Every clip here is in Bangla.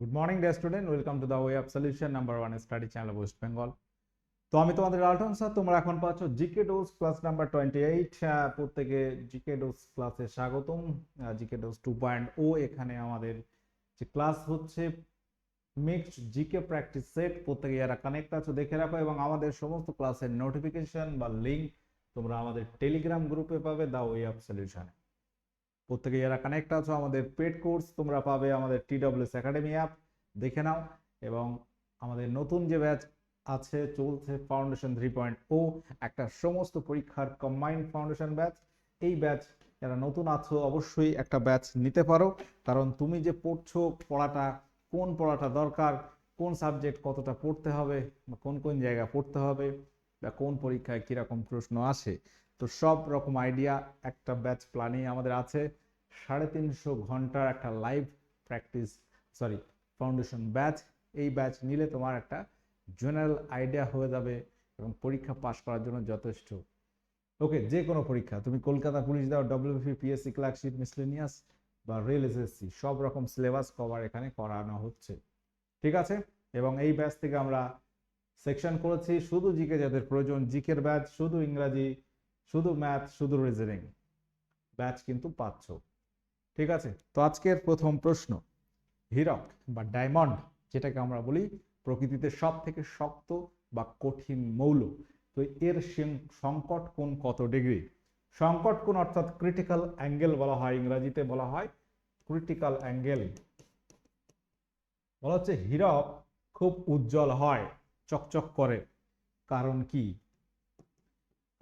Good morning day student welcome to the way of solution number one study channel West Bengal তো আমি তোমাদের আলটন স্যার তোমরা এখন পাচ্ছ GK dose class number twenty eight প্রত্যেকে জিকে ডোজ ক্লাসে স্বাগতম। জিকে ডোজ টু পয়েন্ট ও এখানে আমাদের যে ক্লাস হচ্ছে মিক্সড জিকে প্র্যাকটিস সেট প্রত্যেকে যারা কানেক্ট আছো, দেখে রাখো এবং আমাদের সমস্ত ক্লাসের নোটিফিকেশন বা লিঙ্ক তোমরা আমাদের টেলিগ্রাম গ্রুপে পাবে দ্য ওয়ে অফ সলিউশনে প্রত্যেকে যারা কানেক্ট আছো, আমাদের পেড কোর্স তোমরা পাবে আমাদের টি টিডব্লিউএস একাডেমি অ্যাপ দেখে নাও। এবং আমাদের নতুন যে ব্যাচ আছে, চলছে ফাউন্ডেশন থ্রি পয়েন্ট ও একটা সমস্ত পরীক্ষার কম্বাইন্ড ফাউন্ডেশন ব্যাচ এই ব্যাচ যারা নতুন আছো, অবশ্যই একটা ব্যাচ নিতে পারো। কারণ তুমি যে পড়ছো, পড়াটা কোন পড়াটা দরকার, কোন সাবজেক্ট কতটা পড়তে হবে, বা কোন কোন জায়গায় পড়তে হবে, বা কোন পরীক্ষায় কীরকম প্রশ্ন আসে। তো সব রকম আইডিয়া একটা ব্যাচ প্ল্যানিং আমাদের আছে। সাড়ে তিনশো ঘণ্টার একটা live practice sorry foundation batch এই ব্যাচ নিলে তোমার একটা জেনারেল আইডিয়া হয়ে যাবে এবং পরীক্ষা পাশ করার জন্য যথেষ্ট। ওকে যে কোনো পরীক্ষা, তুমি কলকাতা পুলিশ দাও ডব্লিউপি পিএসসি ক্লার্কশিপ মিসলেনিয়াস বা রেল এসএসসি সব রকম সিলেবাস কভার এখানে করানো হচ্ছে। ঠিক আছে? এবং এই ব্যাচ থেকে আমরা সেকশন করেছি। শুধু জিকে যাদের প্রয়োজন, জিকের ব্যাচ শুধু ইংরাজি শুধু ম্যাথ শুধু রিজনিং ব্যাচ কিন্তু পাচ্ছ। ঠিক আছে? তো আজকের প্রথম প্রশ্ন, হীরক বা ডায়মন্ড, যেটাকে আমরা বলি প্রকৃতিতে সব থেকে শক্ত বা কঠিন মৌল, তো এর সংকট কোণ কত ডিগ্রি সংকট কোণ অর্থাৎ ক্রিটিক্যাল অ্যাঙ্গেল বলা হয়, ইংরাজিতে বলা হয় ক্রিটিক্যাল অ্যাঙ্গেল বলা হচ্ছে হীরক খুব উজ্জ্বল হয়, চকচক করে। কারণ কি?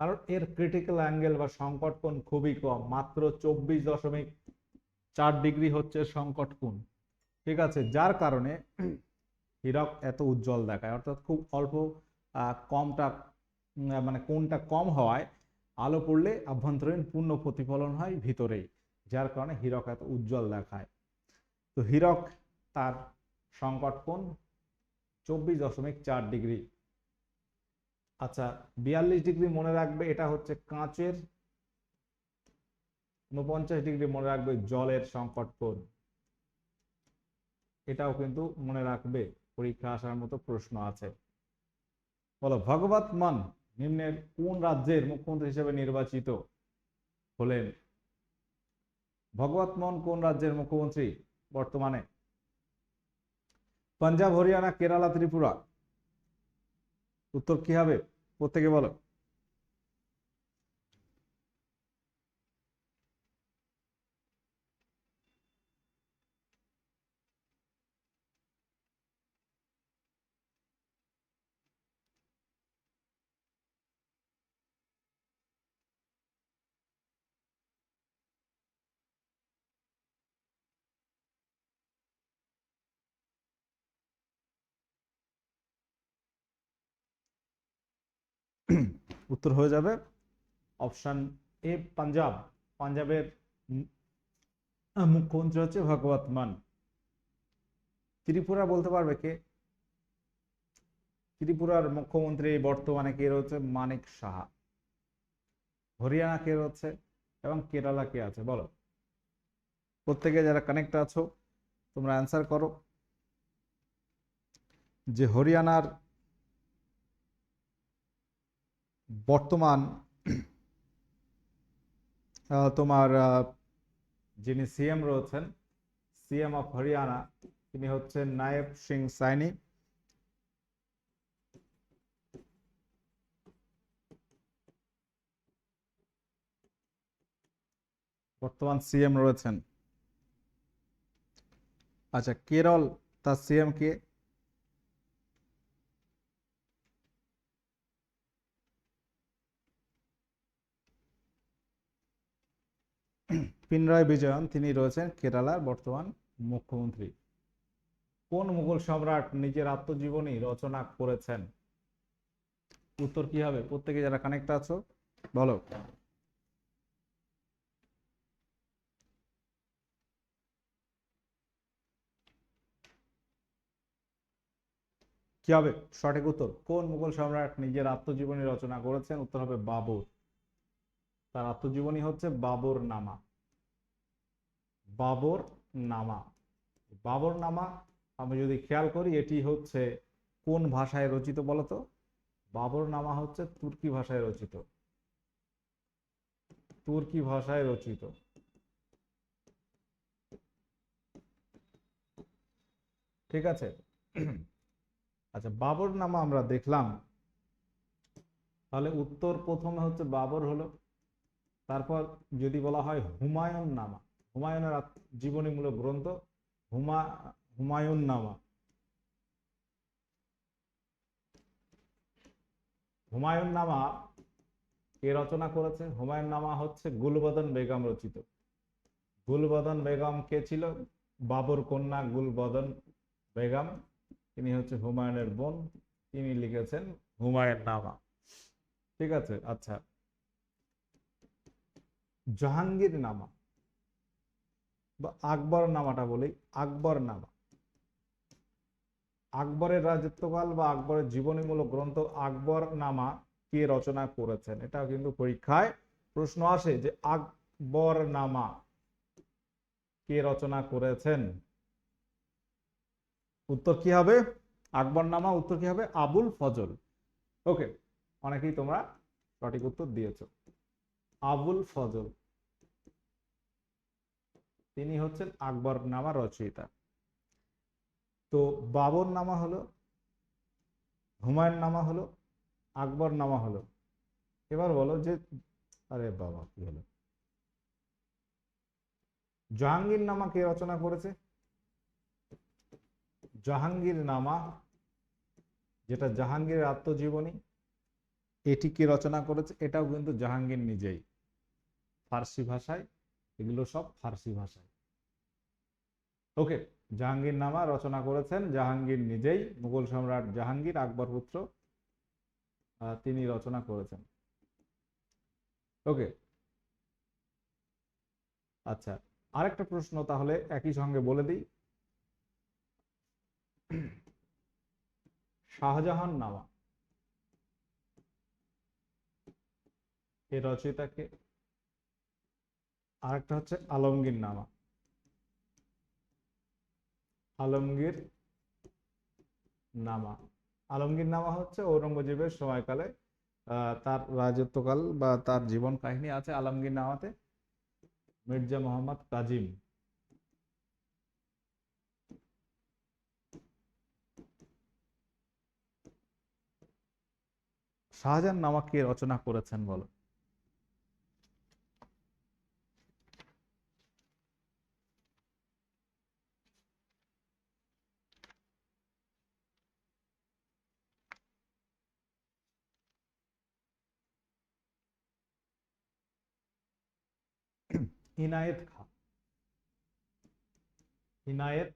কারণ এর ক্রিটিক্যাল অ্যাঙ্গেল বা সংকট কোণ খুবই কম। মাত্র চব্বিশ দশমিক চার ডিগ্রি হচ্ছে সংকট কোণ। ঠিক আছে? যার কারণে হীরক এত উজ্জ্বল দেখায়। অর্থাৎ খুব অল্প কমটা মানে কোণটা কম হওয়ায় আলো পড়লে আভ্যন্তরীণ পূর্ণ প্রতিফলন হয় ভিতরেই, যার কারণে হীরক এত উজ্জ্বল দেখায়। তো হীরক তার সংকট কোণ চব্বিশ দশমিক চার ডিগ্রি আচ্ছা বিয়াল্লিশ ডিগ্রি মনে রাখবে এটা হচ্ছে কাঁচের উনপঞ্চাশ ডিগ্রি মনে রাখবে জলের সংকট কোণ। এটাও কিন্তু মনে রাখবে, পরীক্ষা আসার মতো প্রশ্ন আছে। বলো, ভগবত মান নিম্নের কোন রাজ্যের মুখ্যমন্ত্রী হিসেবে নির্বাচিত হলেন? ভগবত মন কোন রাজ্যের মুখ্যমন্ত্রী বর্তমানে? পাঞ্জাব, হরিয়ানা, কেরালা, ত্রিপুরা। উত্তর কি হবে? প্রত্যেকে বলো। উত্তর হয়ে যাবে অপশন এ, পাঞ্জাব। পাঞ্জাবের মুখ্যমন্ত্রী হচ্ছে ভগবত মান। ত্রিপুরা বলতে পারবে কে? ত্রিপুরার মুখ্যমন্ত্রী বর্তমানে কে রয়েছে? মানিক সাহা। হরিয়ানা কে রয়েছে এবং কেরালা কে আছে? বলো। প্রত্যেকে যারা কানেক্ট আছো, তোমরা অ্যান্সার করো। যে হরিয়ানার বর্তমান তোমার যিনি সিএম রয়েছেন সিএম অফ হরিয়ানা তিনি হচ্ছেন নায়েব সিং সাইনি। বর্তমান সিএম রয়েছেন। আচ্ছা কেরল, তার সিএম কে পিনরায় বিজয়ন, তিনি রয়েছেন কেরালার বর্তমান মুখ্যমন্ত্রী। কোন মুঘল সম্রাট নিজের আত্মজীবনী রচনা করেছেন? উত্তর কি হবে? প্রত্যেকে যারা কানেক্ট আছো, বলো। কি হবে? সঠিক উত্তর। কোন মুঘল সম্রাট নিজের আত্মজীবনী রচনা করেছেন? উত্তর হবে বাবর। তার আত্মজীবনী হচ্ছে বাবর নামা বাবর নামা বাবর নামা আমি যদি খেয়াল করি, এটি হচ্ছে কোন ভাষায় রচিত বলতো? বাবর নামা হচ্ছে তুর্কি ভাষায় রচিত। তুর্কি ভাষায় রচিত। ঠিক আছে? আচ্ছা বাবর নামা আমরা দেখলাম। তাহলে উত্তর প্রথমে হচ্ছে বাবর হলো তারপর যদি বলা হয় হুমায়ুন নামা হুমায়ুনের জীবনীমূলক গ্রন্থ হুমা হুমায়ুন নামা হুমায়ুন নামা কে রচনা করেছে? হুমায়ুন নামা হচ্ছে গুলবদন বেগম রচিত। গুলবদন বেগম কে ছিল? বাবর কন্যা গুলবদন বেগম। তিনি হচ্ছে হুমায়ুনের বোন। তিনি লিখেছেন হুমায়ুন নামা ঠিক আছে? আচ্ছা। জাহাঙ্গীর নামা বা আকবর নামাটা বলি আকবর নামা আকবরের রাজত্বকাল বা আকবরের জীবনীমূলক গ্রন্থ আকবর নামা কে রচনা করেছেন? এটাও কিন্তু পরীক্ষায় প্রশ্ন আসে যে আকবর নামা কে রচনা করেছেন? উত্তর কি হবে? আকবর নামা উত্তর কি হবে? আবুল ফজল। ওকে, অনেকেই তোমরা সঠিক উত্তর দিয়েছ। আবুল ফজল। তিনি হচ্ছেন আকবর নামা রচয়িতা। তো বাবর নামা হলো হুমায়ুন নামা হলো আকবর নামা হলো। এবার বলো যে, আরে বাবা, কি হলো? জাহাঙ্গীর নামা কে রচনা করেছে? জাহাঙ্গীর নামা যেটা জাহাঙ্গীরের আত্মজীবনী, এটি কে রচনা করেছে? এটাও কিন্তু জাহাঙ্গীর নিজেই। ফার্সি ভাষায়, এগুলো সব ফার্সি ভাষায়। ওকে, জাহাঙ্গীর নামা রচনা করেছেন জাহাঙ্গীর নিজেই, মুঘল সম্রাট জাহাঙ্গীর আকবর পুত্র তিনি রচনা করেছেন। ওকে আচ্ছা আরেকটা প্রশ্ন তাহলে একই সঙ্গে বলে দিই। শাহজাহান নামা এর রচয়িতাকে আরেকটা হচ্ছে আলমগীর নামা। আলমগীর নামা। আলমগীর নামা হচ্ছে ঔরঙ্গজেবের সময়কালে তার রাজত্বকাল বা তার জীবন কাহিনী আছে আলমগীর নামাতে। মির্জা মোহাম্মদ কাজিম। শাহজাহান নামা কে রচনা করেছেন বলো? ইনায়েত খা। ইনায়েত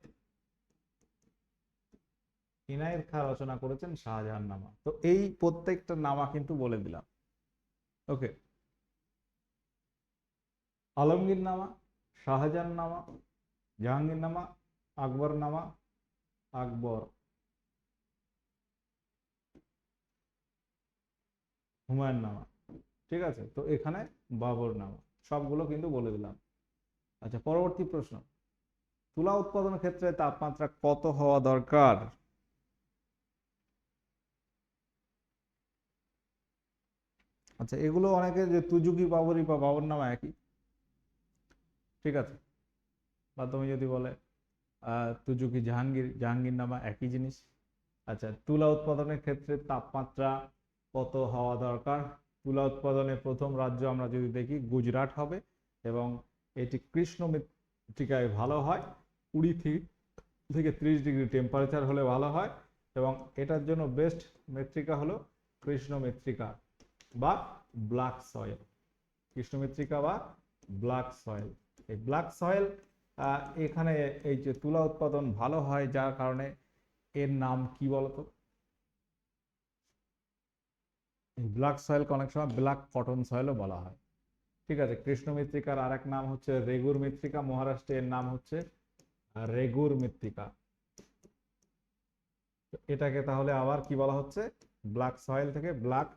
ইনায়েত খা রচনা করেছেন শাহজাহান নামা। তো এই প্রত্যেকটা নামা কিন্তু বলে দিলাম। ওকে। আলমগীর নামা, শাহজাহান নামা, জাহাঙ্গীর নামা, আকবর নামা, আকবর। হুমায়ুন নামা। ঠিক আছে? তো এখানে বাবর নামা। সবগুলো কিন্তু বলে দিলাম। আচ্ছা পরবর্তী প্রশ্ন। তুলা উৎপাদনের ক্ষেত্রে তাপমাত্রা কত হওয়া দরকার? আচ্ছা এগুলো অনেকে যে তুজুকি বাবরি বা বাবর নামা একই। ঠিক আছে? বা তুমি যদি বলে তুজুকি জাহাঙ্গীর জাহাঙ্গীর নামা একই জিনিস। আচ্ছা তুলা উৎপাদনের ক্ষেত্রে তাপমাত্রা কত হওয়া দরকার? তুলা উৎপাদনের প্রথম রাজ্য আমরা যদি দেখি, গুজরাট হবে এবং এটি কৃষ্ণ মৃত্তিকায় ভালো হয়। কুড়ি থেকে ত্রিশ ডিগ্রি টেম্পারেচার হলে ভালো হয় এবং এটার জন্য বেস্ট মৃত্তিকা হলো কৃষ্ণ মৃত্তিকা বা ব্ল্যাক সয়েল কৃষ্ণ মৃত্তিকা বা ব্ল্যাক সয়েল এই ব্ল্যাক সয়েল এখানে এই যে তুলা উৎপাদন ভালো হয় যার কারণে এর নাম কি বলতো? ব্ল্যাক সয়েলকে অনেক সময় ব্ল্যাক কটন সয়েলও বলা হয়। ঠিক আছে, কৃষ্ণ মৃত্তিকার আর এক নাম হচ্ছে রেগুর মৃত্তিকা, মহারাষ্ট্রে এর নাম হচ্ছে রেগুর মৃত্তিকা। এটাকে তাহলে আবার কি বলা হচ্ছে? ব্ল্যাক সয়েল থেকে ব্ল্যাক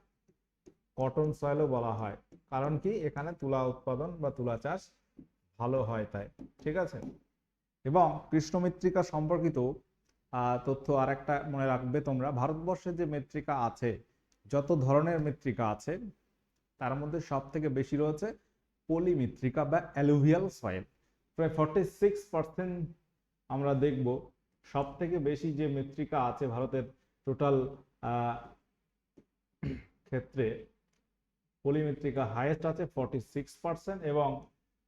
কটন সয়েলও বলা হয়। কারণ কি? এখানে তুলা উৎপাদন বা তুলা চাষ ভালো হয় তাই। ঠিক আছে? এবং কৃষ্ণ মৃত্তিকা সম্পর্কিত তথ্য আর একটা মনে রাখবে তোমরা। ভারতবর্ষে যে মৃত্তিকা আছে যত ধরনের মৃত্তিকা আছে, তার মধ্যে সব থেকে বেশি রয়েছে পলিমৃত্তিকা বা অ্যালুভিয়াল সয়েল। প্রায় ফর্টি সিক্স পার্সেন্ট আমরা দেখব সব থেকে বেশি যে মৃত্তিকা আছে ভারতের টোটাল ক্ষেত্রে পলিমৃত্তিকা হাইয়েস্ট আছে ফর্টি সিক্স পার্সেন্ট এবং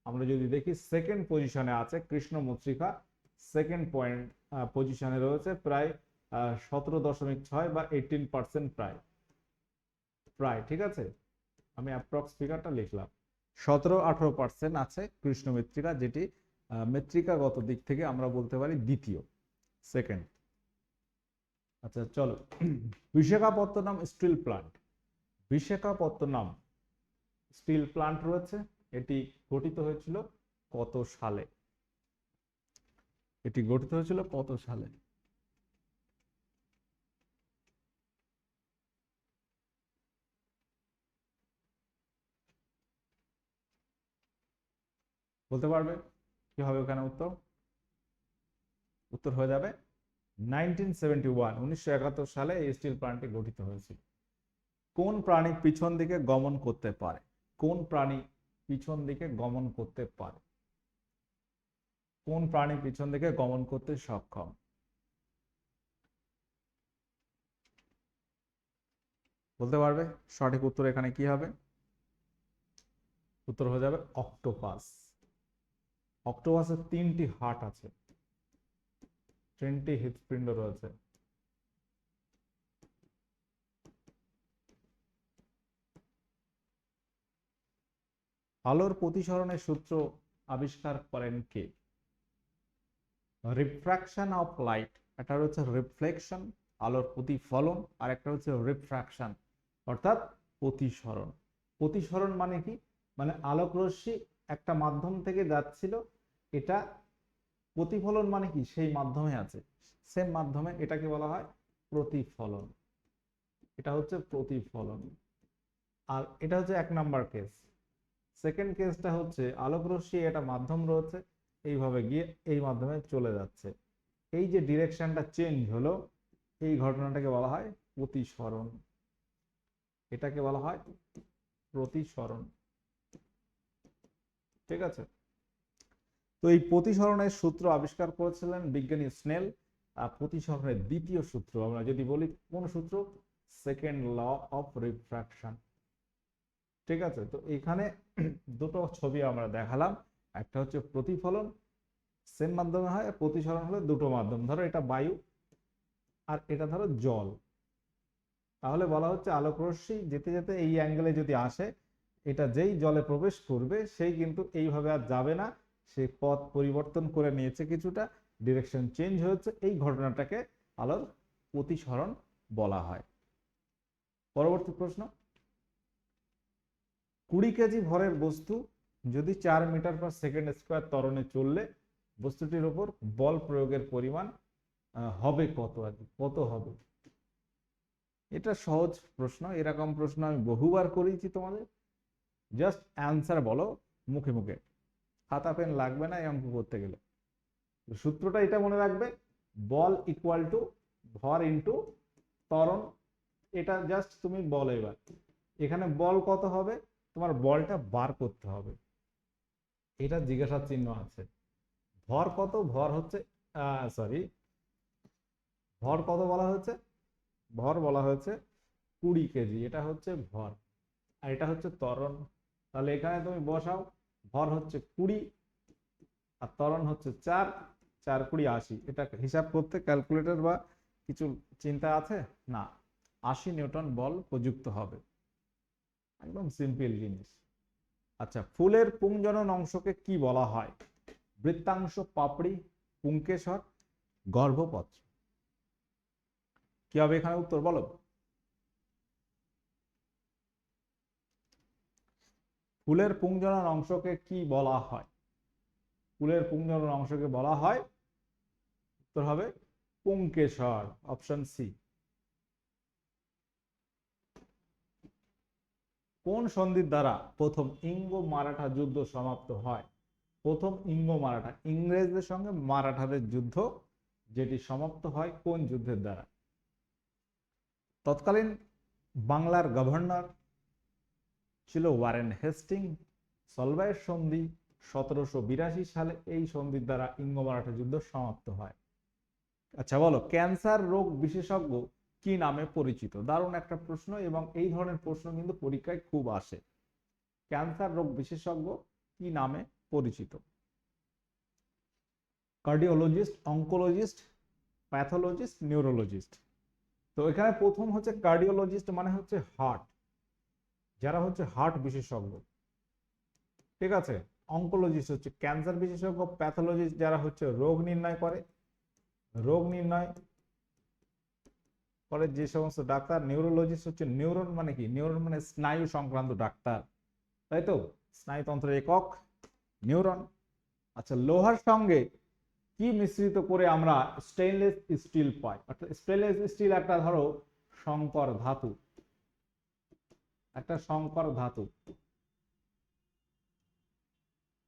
আমরা যদি দেখি সেকেন্ড পজিশনে আছে কৃষ্ণ মৃত্তিকা সেকেন্ড পয়েন্ট পজিশনে রয়েছে প্রায় সতেরো দশমিক ছয় বা এইটিন পার্সেন্ট প্রায়। প্রায় ঠিক আছে? আমি অ্যাপ্রক্স ফিগারটা লিখলাম। সতেরো, আঠারো পার্সেন্ট আছে কৃষ্ণ মৃত্তিকা, যেটি মৃত্তিকাগত দিক থেকে আমরা বলতে পারি দ্বিতীয় সেকেন্ড আচ্ছা চলো। Visakhapatnam steel plant Visakhapatnam steel plant রয়েছে। এটি গঠিত হয়েছিল কত সালে? এটি গঠিত হয়েছিল কত সালে? বলতে পারবে? কি হবে ওখানে উত্তর? উত্তর হয়ে যাবে নাইনটিন সালে এই স্টিল প্লান্টটি গঠিত হয়েছিল। কোন প্রাণী পিছন দিকে গমন করতে পারে? কোন প্রাণী পিছন দিকে গমন করতে পারে? কোন প্রাণী পিছন দিকে গমন করতে সক্ষম? বলতে পারবে? সঠিক উত্তর এখানে কি হবে? উত্তর হয়ে যাবে অক্টোপাস অক্টোপাসের তিনটি হার্ট আছে। তিনটি হৃৎপিণ্ড রয়েছে। আলোর প্রতিসরণের সূত্র আবিষ্কার করেন কে? রিফ্র্যাকশন অফ লাইট, একটা হচ্ছে রিফ্লেকশন, আলোর প্রতিফলন, আর একটা হচ্ছে রিফ্রাকশন, অর্থাৎ প্রতিসরণ। প্রতিসরণ মানে কি? মানে আলোক রশ্মি একটা মাধ্যম থেকে যাচ্ছিল এটা প্রতিফলন মানে কি? সেই মাধ্যমে আছে। সেম মাধ্যমে এটাকে বলা হয় প্রতিফলন। এটা হচ্ছে প্রতিফলন। আর এটা হচ্ছে এক নাম্বার কেস সেকেন্ড কেসটা হচ্ছে আলোক রশ্মি এটা মাধ্যম রয়েছে, এইভাবে গিয়ে এই মাধ্যমে চলে যাচ্ছে। এই যে ডিরেকশনটা চেঞ্জ হলো, এই ঘটনাটাকে বলা হয় প্রতিসরণ। এটাকে বলা হয় প্রতিসরণ। ঠিক আছে? তো এই প্রতিসরণের সূত্র আবিষ্কার করেছিলেন বিজ্ঞানী স্নেল। প্রতিসরণের দ্বিতীয় সূত্র আমরা যদি বলি, কোন সূত্র? Second law of refraction. ঠিক আছে? তো এখানে দুটো ছবি আমরা দেখালাম। একটা হচ্ছে প্রতিফলন, সেম মাধ্যমে হয় প্রতিসরণ হলে দুটো মাধ্যম। ধরো এটা বায়ু আর এটা ধরো জল। তাহলে বলা হচ্ছে আলোক রশ্মি যেতে যেতে এই অ্যাঙ্গেলে যদি আসে, এটা যেই জলে প্রবেশ করবে, সেই কিন্তু এইভাবে আর যাবে না। সে পথ পরিবর্তন করে নিয়েছে কিছুটা ডিরেকশন চেঞ্জ হয়েছে, এই ঘটনাটাকে আলোর প্রতিসরণ বলা হয়। পরবর্তী প্রশ্ন, কুড়ি কেজি ভরের বস্তু যদি চার মিটার পার সেকেন্ড স্কোয়ার তরণে চললে, বস্তুটির ওপর বল প্রয়োগের পরিমাণ হবে কত আর কত হবে? এটা সহজ প্রশ্ন, এরকম প্রশ্ন আমি বহুবার করেছি তোমাদের। জাস্ট অ্যান্সার বলো, মুখে মুখে। খাতা পেন লাগবে না, এই অঙ্ক করতে গেলে। সূত্রটা এটা মনে রাখবে, বল ইকুয়াল টু ভর ইন্টু ত্বরণ, এটা জাস্ট তুমি বল এবার। এখানে বল কত হবে? তোমার বলটা বার করতে হবে। এটা জিজ্ঞাসা চিহ্ন আছে। ভর কত? ভর হচ্ছে সরি ভর কত বলা হয়েছে? ভর বলা হয়েছে কুড়ি কেজি, এটা হচ্ছে ভর। আর এটা হচ্ছে ত্বরণ। তাহলে এখানে তুমি বসাও ভর হচ্ছে কুড়ি আর ত্বরণ হচ্ছে চার চার কুড়ি আশি। এটা হিসাব করতে ক্যালকুলেটর বা কিছু চিন্তা আছে? না। আশি নিউটন বল প্রযুক্ত হবে। একদম সিম্পল জিনিস। আচ্ছা ফুলের পুংজনন অংশকে কি বলা হয়? বৃত্তাংশ, পাপড়ি, পুংকেশর গর্ভপত্র কি হবে এখানে উত্তর বলো? ফুলের পুংজনন অংশকে কি বলা হয়? ফুলের পুংজনন অংশকে বলা হয়, উত্তর হবে পুংকেশর অপশন সি কোন সন্ধির দ্বারা প্রথম ইঙ্গ মারাঠা যুদ্ধ সমাপ্ত হয়? প্রথম ইঙ্গ মারাঠা, ইংরেজদের সঙ্গে মারাঠাদের যুদ্ধ যেটি সমাপ্ত হয় কোন যুদ্ধের দ্বারা? তৎকালীন বাংলার গভর্নর ছিল ওয়ারেন হেস্টিং সলভাইয়ের সন্ধি সতেরোশো বিরাশি সালে এই সন্ধির দ্বারা ইঙ্গ মারাঠা যুদ্ধ সমাপ্ত হয়। আচ্ছা বলো, ক্যান্সার রোগ বিশেষজ্ঞ কি নামে পরিচিত? দারুণ একটা প্রশ্ন এবং এই ধরনের প্রশ্ন কিন্তু পরীক্ষায় খুব আসে। ক্যান্সার রোগ বিশেষজ্ঞ কি নামে পরিচিত? Cardiologist, oncologist, pathologist, neurologist. তো এখানে প্রথম হচ্ছে কার্ডিওলজিস্ট মানে হচ্ছে হার্ট। যারা হচ্ছে হার্ট বিশেষজ্ঞ। ঠিক আছে? অঙ্কোলজিস্ট হচ্ছে ক্যান্সার বিশেষজ্ঞ প্যাথোলজিস্ট যারা হচ্ছে রোগ নির্ণয় করে। রোগ নির্ণয় করে যে সমস্ত ডাক্তার নিউরোলজিস্ট হচ্ছে নিউরন মানে কি? নিউরন মানে স্নায়ু সংক্রান্ত ডাক্তার। তাই তো? স্নায়ুতন্ত্রের একক নিউরন আচ্ছা লোহার সঙ্গে কি মিশ্রিত করে আমরা স্টেনলেস স্টিল পাই? অর্থাৎ স্টেনলেস স্টিল একটা ধরো সংকর ধাতু। একটা সংকর ধাতু।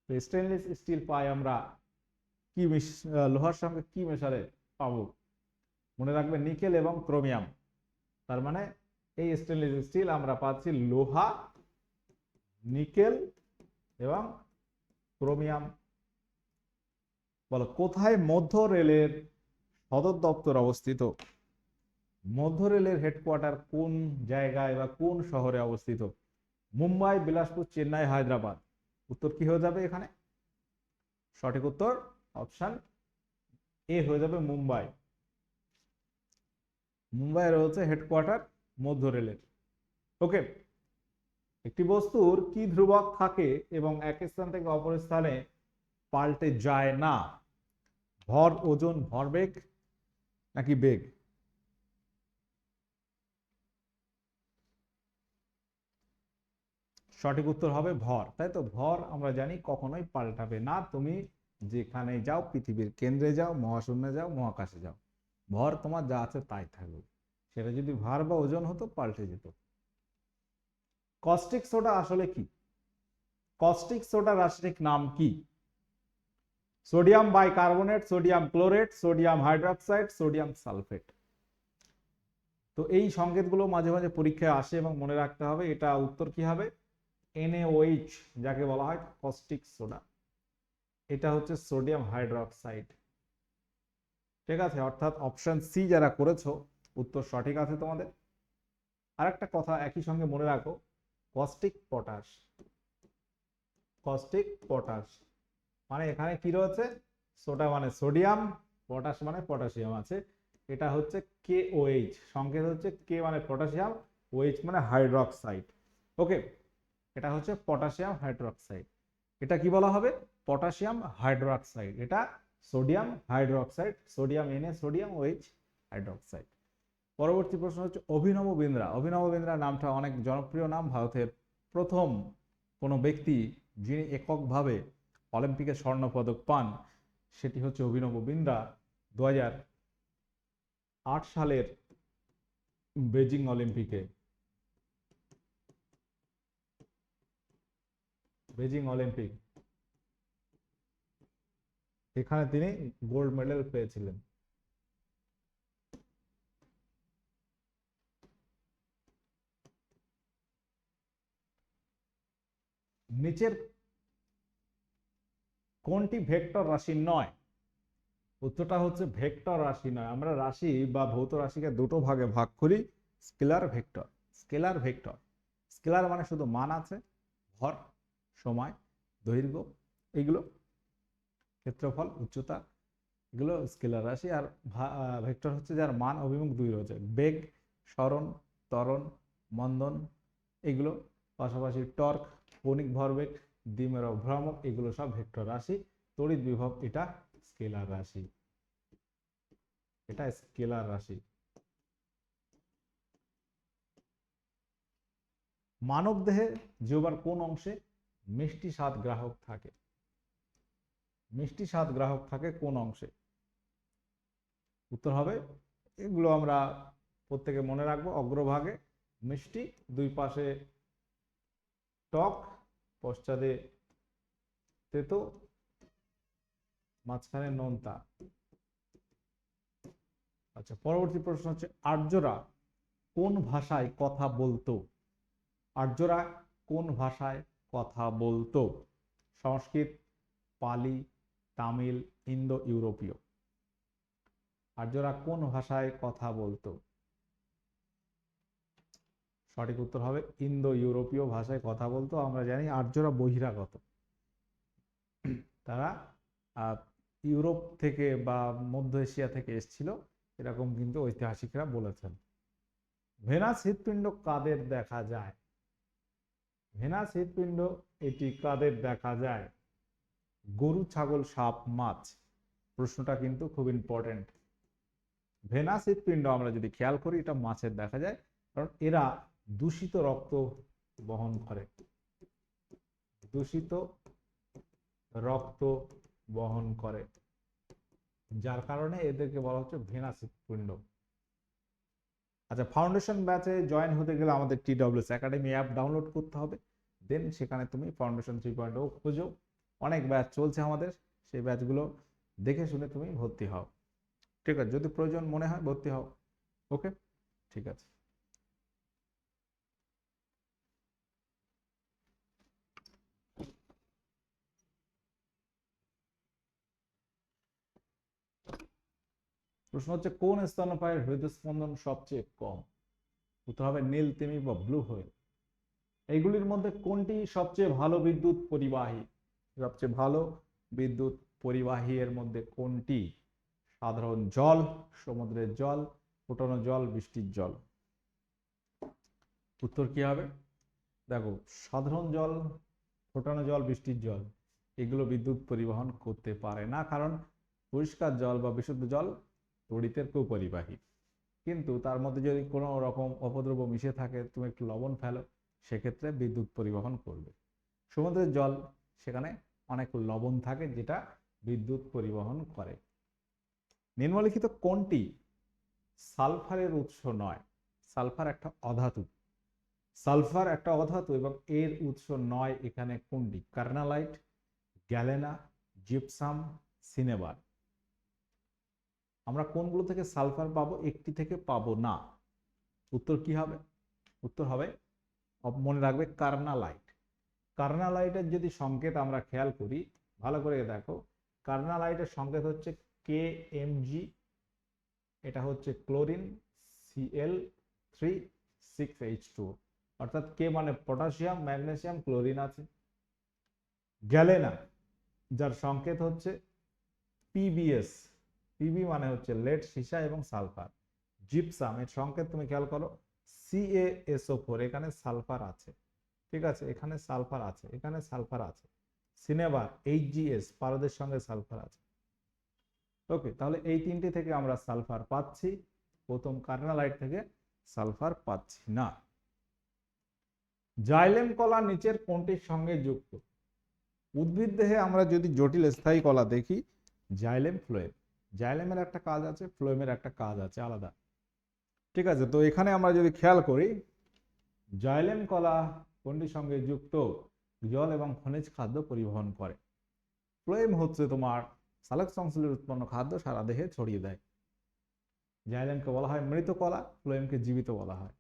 স্টেনলেস স্টিল পাই আমরা কি লোহার সঙ্গে কি মেশালে পাবো? মনে রাখবে নিকেল এবং ক্রোমিয়াম। তার মানে এই স্টেনলেস স্টিল আমরা পাচ্ছি লোহা, নিকেল এবং ক্রোমিয়াম। বলো, কোথায় মধ্য রেলের সদর দপ্তর অবস্থিত? মধ্য রেলের হেডকোয়ার্টার কোন জায়গায় বা কোন শহরে অবস্থিত? মুম্বাই, বিলাসপুর, চেন্নাই, হায়দ্রাবাদ। উত্তর কি হয়ে যাবে এখানে? সঠিক উত্তর অপশন এ হয়ে যাবে মুম্বাই। মুম্বাই রয়েছে হেডকোয়ার্টার মধ্য রেলের। ওকে একটি বস্তুর কি ধ্রুবক থাকে এবং এক স্থান থেকে অপর স্থানে পাল্টে যায় না? ভর, ওজন, ভরবেগ নাকি বেগ? সঠিক উত্তর হবে ভর। তাই তো? ভর আমরা জানি কখনোই পাল্টাবে না। তুমি যেখানে যাও, পৃথিবীর কেন্দ্রে যাও, মহাশূন্যে যাও, মহাকাশে যাও, ভর তোমার যা আছে তাই থাকবে। সেটা যদি ভার বা ওজন হতো, পাল্টে যেত। কস্টিক সোডা আসলে কি? কস্টিক সোডা রাসায়নিক নাম কি? Sodium bicarbonate, sodium chlorate, sodium hydroxide, sodium sulphate. তো এই সংকেতগুলো মাঝে মাঝে পরীক্ষায় আসে এবং মনে রাখতে হবে এটা উত্তর কি হবে? এনএওএইচ যাকে বলা হয় কস্টিক সোডা এটা হচ্ছে সোডিয়াম হাইড্রোক্সাইড ঠিক আছে? অর্থাৎ অপশন সি যারা করেছ, উত্তর সঠিক আছে তোমাদের। আরেকটা কথা একই সঙ্গে মনে রাখো কস্টিক পটাশ কস্টিক পটাশ মানে এখানে কি রয়েছে? সোডা মানে সোডিয়াম পটাশ মানে পটাশিয়াম আছে। এটা হচ্ছে কে ওএইচ সংকেত হচ্ছে কে মানে পটাশিয়াম ওএইচ মানে হাইড্রক্সাইড ওকে এটা হচ্ছে পটাশিয়াম হাইড্রক্সাইড। এটা কি বলা হবে? Potassium hydroxide. এটা সোডিয়াম হাইড্রক্সাইড, সোডিয়াম এনে সোডিয়াম ওএইচ হাইড্রক্সাইড। পরবর্তী প্রশ্ন হচ্ছে অভিনব বিন্দ্রা। অভিনব বিন্দ্রা নামটা অনেক জনপ্রিয় নাম। ভারতের প্রথম কোনো ব্যক্তি যিনি এককভাবে অলিম্পিকে স্বর্ণ পদক পান, সেটি হচ্ছে অভিনব বিন্দ্রা। দু সালের বেজিং অলিম্পিকে বেজিং অলিম্পিক এখানে তিনি গোল্ড মেডেল পেয়েছিলেন। নিচের কোনটি ভেক্টর রাশি নয়? উত্তরটা হচ্ছে ভেক্টর রাশি নয়। আমরা রাশি বা ভৌত রাশিকে দুটো ভাগে ভাগ করি, scalar vector. Scalar vector. Scalar মানে শুধু মান আছে, ভর সময়, দৈর্ঘ্য, এগুলো ক্ষেত্রফল, উচ্চতা, এগুলো স্কেলার রাশি আর ভেক্টর হচ্ছে যার মান, অভিমুখ দুই রয়েছে। বেগ, স্মরণ, ত্বরণ, মন্দন, এগুলো পাশাপাশি টর্ক, কৌণিক ভরবেগ, দ্বিমেরু ভ্রামক, এগুলো সব ভেক্টর রাশি, তড়িৎ বিভব এটা স্কেলার রাশি। এটা স্কেলার রাশি। মানব দেহে জিহ্বার কোন অংশে মিষ্টি স্বাদ গ্রাহক থাকে। মিষ্টি স্বাদ গ্রাহক থাকে কোন অংশে? উত্তর হবে, এগুলো আমরা প্রত্যেকে মনে রাখব, অগ্রভাগে মিষ্টি, দুই পাশে টক, পশ্চাদে তেতো, মাঝখানে নোনতা। আচ্ছা পরবর্তী প্রশ্ন হচ্ছে, আর্যরা কোন ভাষায় কথা বলতো? আর্যরা কোন ভাষায় কথা বলতো। সংস্কৃত, পালি, তামিল, ইন্দো ইউরোপীয়। আর্যরা কোন ভাষায় কথা বলতো? সঠিক উত্তর হবে ইন্দো ইউরোপীয় ভাষায় কথা বলতো। আমরা জানি আর্যরা বহিরাগত। তারা ইউরোপ থেকে বা মধ্য এশিয়া থেকে এসেছিল। এরকম কিন্তু ঐতিহাসিকরা বলেছেন। ভেনাস হৃৎপিণ্ড কাদের দেখা যায়? ভেনাস হৃৎপিণ্ড, এটি কাদের দেখা যায়? গরু, ছাগল, সাপ, মাছ। প্রশ্নটা কিন্তু খুব ইম্পর্টেন্ট ভেনাস হৃৎপিণ্ড আমরা যদি খেয়াল করি, এটা মাছের দেখা যায়, কারণ এরা দূষিত রক্ত বহন করে। দূষিত রক্ত বহন করে। যার কারণে এদেরকে বলা হচ্ছে ভেনাস হৃৎপিণ্ড। আচ্ছা ফাউন্ডেশন ব্যাচে জয়েন হতে গেলে আমাদের T WS academy app download করতে হবে। দেন সেখানে তুমি ফাউন্ডেশন থ্রি পয়েন্ট ও খোঁজো। অনেক ব্যাচ চলছে আমাদের, সেই ব্যাচগুলো দেখে শুনে তুমি ভর্তি হও। ঠিক আছে, যদি প্রয়োজন মনে হয় ভর্তি হও। ওকে ঠিক আছে। প্রশ্ন হচ্ছে, কোন স্তন্যপায়ের হৃদস্পন্দন সবচেয়ে কম? উত্তর হবে নীল, তিমি বা ব্লু হোয়েল এইগুলির মধ্যে কোনটি সবচেয়ে ভালো বিদ্যুৎ পরিবাহী? সবচেয়ে ভালো বিদ্যুৎ পরিবাহী এর মধ্যে কোনটি? সাধারণ জল, সমুদ্রের জল, ফোটানো জল, বৃষ্টির জল। উত্তর কি হবে? দেখো, সাধারণ জল, ফোটানো জল, বৃষ্টির জল, এগুলো বিদ্যুৎ পরিবহন করতে পারে না, কারণ পরিষ্কার জল বা বিশুদ্ধ জল তড়িতের কুপরিবাহী কিন্তু তার মধ্যে যদি কোনো রকম অপদ্রব্য মিশে থাকে, তুমি একটু লবণ ফেলো। সেক্ষেত্রে বিদ্যুৎ পরিবহন করবে। সমুদ্রের জল, সেখানে অনেক লবণ থাকে যেটা বিদ্যুৎ পরিবহন করে। নিম্নলিখিত কোনটি? সালফারের উৎস নয়। সালফার একটা অধাতু। সালফার একটা অধাতু এবং এর উৎস নয় এখানে কোনটি? Carnallite, galena, gypsum, cinnabar. আমরা কোনগুলো থেকে সালফার পাবো? একটি থেকে পাবো না। উত্তর কি হবে? উত্তর হবে মনে রাখবে কার্নালাইট কার্নালাইটের যদি সংকেত আমরা খেয়াল করি, ভালো করে দেখো কার্নালাইটের সংকেত হচ্ছে কে এম জি এটা হচ্ছে chlorine CL three six H two অর্থাৎ কে মানে পটাশিয়াম ম্যাগনেসিয়াম ক্লোরিন আছে। গ্যালেনা যার সংকেত হচ্ছে পিবিএস পিবি মানে হচ্ছে লেড, সীসা এবং সালফার। জিপসাম এর সংকেত তুমি খেয়াল করো সিএএসও ফোর এখানে সালফার আছে, ঠিক আছে? এখানে সালফার আছে, এখানে সালফার আছে। সিনেবার এইচজিএস পারদের সঙ্গে সালফার আছে। ওকে তাহলে এই তিনটি থেকে আমরা সালফার পাচ্ছি। প্রথম কার্নালাইট থেকে সালফার পাচ্ছি না। জাইলেম কলা নিচের কোনটির সঙ্গে যুক্ত? উদ্ভিদ দেহে আমরা যদি জটিল স্থায়ী কলা দেখি, জাইলেম ফ্লোয়েম। জাইলেমের একটা কাজ আছে, ফ্লোয়েমের একটা কাজ আছে, আলাদা। ঠিক আছে? তো এখানে আমরা যদি খেয়াল করি জাইলেম কলা কোনটির সঙ্গে যুক্ত জল এবং খনিজ খাদ্য পরিবহন করে। ফ্লোয়েম হচ্ছে তোমার সালোক সংশ্লেষের উৎপন্ন খাদ্য সারা দেহে ছড়িয়ে দেয়। জাইলেমকে বলা হয় মৃত কলা ফ্লোয়েমকে জীবিত বলা হয়।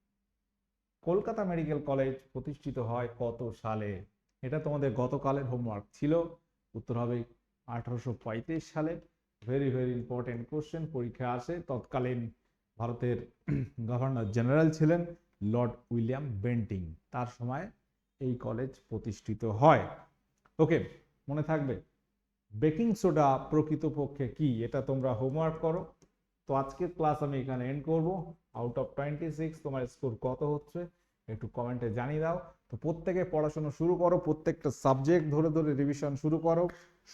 কলকাতা মেডিকেল কলেজ প্রতিষ্ঠিত হয় কত সালে? এটা তোমাদের গতকালের হোমওয়ার্ক ছিল। উত্তর হবে আঠারোশো পঁয়ত্রিশ সালে। ভেরি ভেরি ইম্পর্টেন্ট কোশ্চেন পরীক্ষা আসে তৎকালীন ভারতের গভর্নর জেনারেল ছিলেন লর্ড উইলিয়াম বেন্টিং। তার সময় এই কলেজ প্রতিষ্ঠিত হয়। ওকে, মনে থাকবে, বেকিং সোডা প্রকৃতপক্ষে কি? এটা তোমরা হোমওয়ার্ক করো। তো আজকের ক্লাস আমি এখানে এন্ড করব। আউট অফ টোয়েন্টি সিক্স তোমার স্কোর কত হচ্ছে? একটু কমেন্টে জানিয়ে দাও। তো প্রত্যেকে পড়াশোনা শুরু করো, প্রত্যেকটা সাবজেক্ট ধরে ধরে রিভিশন শুরু করো।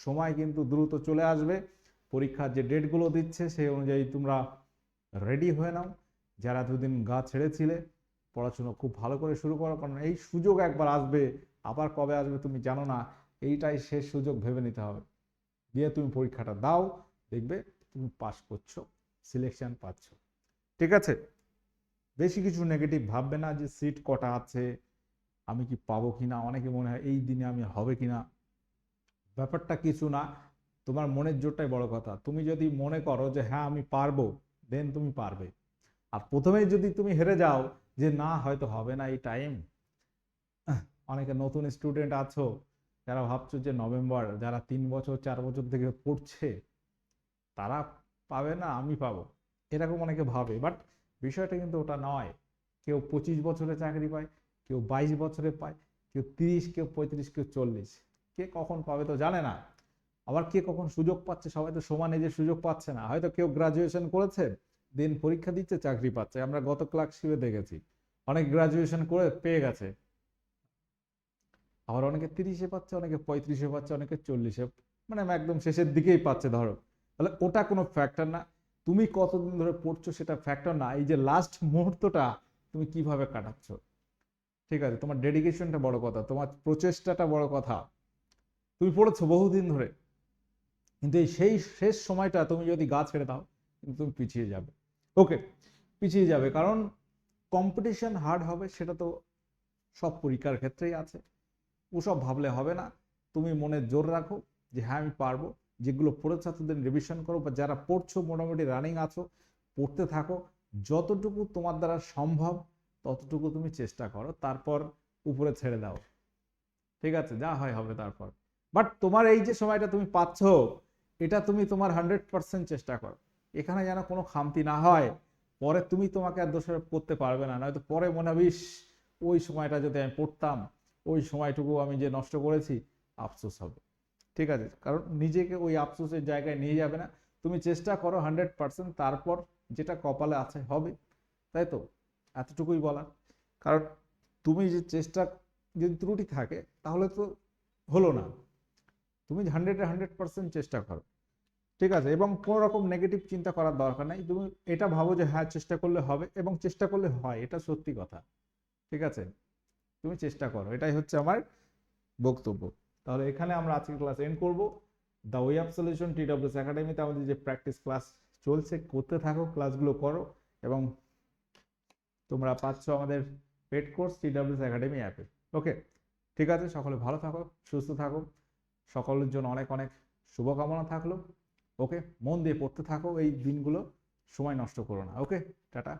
সময় কিন্তু দ্রুত চলে আসবে। পরীক্ষার যে ডেটগুলো দিচ্ছে, সেই অনুযায়ী তোমরা রেডি হয়ে নাও। যারা দুদিন গা ছেড়েছিলে, পড়াশুনো খুব ভালো করে শুরু করো, কারণ এই সুযোগ একবার আসবে, আবার কবে আসবে তুমি জানো না, এইটাই শেষ সুযোগ ভেবে নিতে হবে। দিয়ে তুমি পরীক্ষাটা দাও, দেখবে তুমি পাস করছ সিলেকশন পাচ্ছ। ঠিক আছে? বেশি কিছু নেগেটিভ ভাববে না যে সিট কটা আছে, আমি কি পাবো কিনা, অনেকে মনে হয় এই দিনে আমি হবে কিনা। ব্যাপারটা কিছু না, তোমার মনের জোরটাই বড় কথা। তুমি যদি মনে করো যে হ্যাঁ আমি পারব দেন তুমি পারবে। আর প্রথমেই যদি তুমি হেরে যাও যে না, হয়তো হবে না এই টাইম অনেকে নতুন স্টুডেন্ট আছো, যারা ভাবছ যে নভেম্বর, যারা তিন বছর, চার বছর থেকে পড়ছে, তারা পাবে না, আমি পাবো। এরকম অনেকে ভাবে বাট বিষয়টা কিন্তু ওটা নয়। কেউ পঁচিশ বছরে চাকরি পায়, কেউ বাইশ বছরে পায়, কেউ তিরিশ, কেউ পঁয়ত্রিশ, কেউ চল্লিশ। কে কখন পাবে তো জানে না। আবার কে কখন সুযোগ পাচ্ছে? সবাই তো সমানে যে সুযোগ পাচ্ছে না। হয়তো কেউ গ্রাজুয়েশন করেছে, দিন পরীক্ষা দিচ্ছে, চাকরি পাচ্ছে। আমরা গত ক্লাসিপে দেখেছি। অনেক গ্রাজুয়েশন করে পেয়ে গেছে। আবার অনেকে তিরিশে পাচ্ছে, অনেকে পঁয়ত্রিশে পাচ্ছে, অনেকে চল্লিশে মানে একদম শেষের দিকেই পাচ্ছে, ধরো। তাহলে ওটা কোনো ফ্যাক্টর না। তুমি কতদিন ধরে পড়ছো সেটা ফ্যাক্টর না। এই যে লাস্ট মুহূর্তটা তুমি কীভাবে কাটাচ্ছ? ঠিক আছে, তোমার ডেডিকেশনটা বড় কথা, তোমার প্রচেষ্টাটা বড় কথা। তুমি পড়েছো বহুদিন ধরে। কিন্তু এই সেই শেষ সময়টা তুমি যদি গা ছেড়ে দাও, কিন্তু তুমি পিছিয়ে যাবে। ওকে পিছিয়ে যাবে কারণ কম্পিটিশন হার্ড হবে, সেটা তো সব পরীক্ষার ক্ষেত্রেই আছে। ওসব ভাবলে হবে না। তুমি মনে জোর রাখো যে হ্যাঁ আমি পারব। যেগুলো পড়েছো তাদের রিভিশন করো, বা যারা পড়ছো, মোটামুটি রানিং আছো, পড়তে থাকো, যতটুকু তোমার দ্বারা সম্ভব, ততটুকু তুমি চেষ্টা করো। তারপর উপরে ছেড়ে দাও। ঠিক আছে, যা হয় হবে তারপর। বাট তোমার এই যে সময়টা তুমি পাচ্ছ এটা তুমি তোমার হান্ড্রেড পার্সেন্ট চেষ্টা করো। এখানে যেন কোনো খামতি না হয় পরে তুমি তোমাকে আর দোষারোপ করতে পারবে না। নয়তো পরে মনে হবে "ইস, ওই সময়টা যদি আমি পড়তাম ওই সময়টুকু আমি যে নষ্ট করেছি আফসোস হবে। ঠিক আছে? কারণ নিজেকে ওই আফসোসের জায়গায় নিয়ে যাবে না। তুমি চেষ্টা করো হান্ড্রেড পার্সেন্ট তারপর যেটা কপালে আছে হবে। তাই তো? এতটুকুই বলার। কারণ তুমি যে চেষ্টা যদি ত্রুটি থাকে তাহলে তো হলো না। তুমি হান্ড্রেডে হান্ড্রেড পার্সেন্ট চেষ্টা করো। ঠিক আছে? এবং কোনো রকম নেগেটিভ চিন্তা করার দরকার নাই। তুমি এটা ভাবো যে হ্যাঁ চেষ্টা করলে হবে এবং চেষ্টা করলে হয়, এটা সত্যি কথা। ঠিক আছে? তুমি চেষ্টা করো। এটাই হচ্ছে আমার বক্তব্য। তাহলে এখানে আমরা আজকের ক্লাস এন্ড করব। The way of solution TWS একাডেমিতে আমাদের যে প্র্যাকটিস ক্লাস চলছে, করতে থাকো ক্লাসগুলো করো এবং তোমরা পাচ্ছ আমাদের পেড কোর্স টি টিডব্লিউএস একাডেমি অ্যাপে ওকে ঠিক আছে? সকলে ভালো থাকো, সুস্থ থাকো। সকলের জন্য অনেক অনেক শুভকামনা থাকল। ওকে, মন দিয়ে পড়তে থাকো এই দিনগুলো। সময় নষ্ট করো না। Okay, tata.